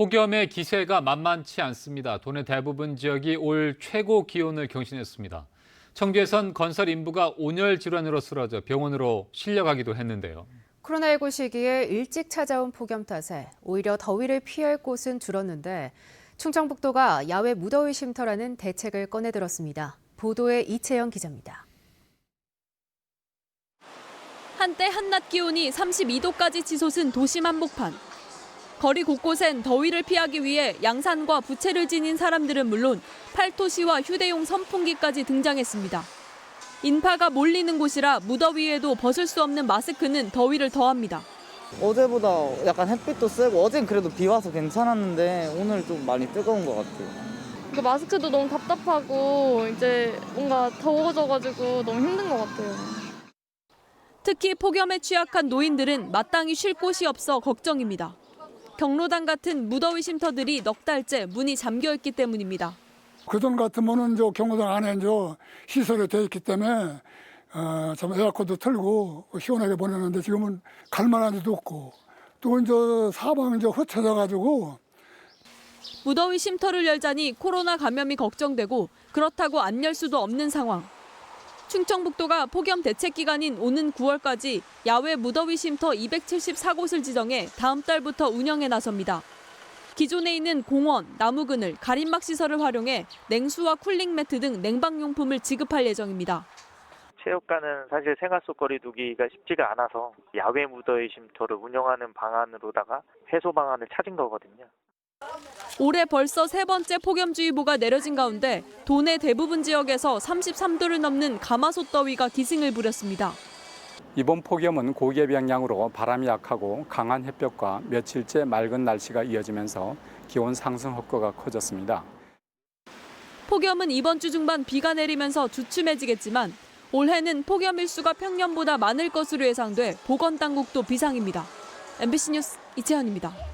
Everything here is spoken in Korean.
폭염의 기세가 만만치 않습니다. 도내 대부분 지역이 올 최고 기온을 경신했습니다. 청주에선 건설 인부가 온열 질환으로 쓰러져 병원으로 실려가기도 했는데요. 코로나19 시기에 일찍 찾아온 폭염 탓에 오히려 더위를 피할 곳은 줄었는데 충청북도가 야외 무더위 쉼터라는 대책을 꺼내들었습니다. 보도에 이채영 기자입니다. 한때 한낮 기온이 32도까지 치솟은 도심 한복판. 거리 곳곳엔 더위를 피하기 위해 양산과 부채를 지닌 사람들은 물론 팔토시와 휴대용 선풍기까지 등장했습니다. 인파가 몰리는 곳이라 무더위에도 벗을 수 없는 마스크는 더위를 더합니다. 어제보다 약간 햇빛도 세고 어젠 그래도 비 와서 괜찮았는데 오늘 좀 많이 뜨거운 것 같아요. 그 마스크도 너무 답답하고 이제 뭔가 더워져가지고 너무 힘든 것 같아요. 특히 폭염에 취약한 노인들은 마땅히 쉴 곳이 없어 걱정입니다. 경로당 같은 무더위 쉼터들이 넉 달째 문이 잠겨 있기 때문입니다. 그전 같으면은 저 경로당 안에 이제 시설이 돼 있기 때문에 어, 좀 에어컨도 틀고 시원하게 보내는데 지금은 갈만한 데도 없고 또 이제 사방이 이제 흩어져 가지고 무더위 쉼터를 열자니 코로나 감염이 걱정되고 그렇다고 안 열 수도 없는 상황. 충청북도가 폭염 대책 기간인 오는 9월까지 야외 무더위 쉼터 274곳을 지정해 다음 달부터 운영에 나섭니다. 기존에 있는 공원, 나무 그늘, 가림막 시설을 활용해 냉수와 쿨링 매트 등 냉방 용품을 지급할 예정입니다. 체육관은 사실 생활 속 거리 두기가 쉽지가 않아서 야외 무더위 쉼터를 운영하는 방안으로다가 해소 방안을 찾은 거거든요. 올해 벌써 세 번째 폭염주의보가 내려진 가운데 도내 대부분 지역에서 33도를 넘는 가마솥 더위가 기승을 부렸습니다. 이번 폭염은 고기압 영향으로 바람이 약하고 강한 햇볕과 며칠째 맑은 날씨가 이어지면서 기온 상승 효과가 커졌습니다. 폭염은 이번 주 중반 비가 내리면서 주춤해지겠지만 올해는 폭염 일수가 평년보다 많을 것으로 예상돼 보건당국도 비상입니다. MBC 뉴스 이채연입니다.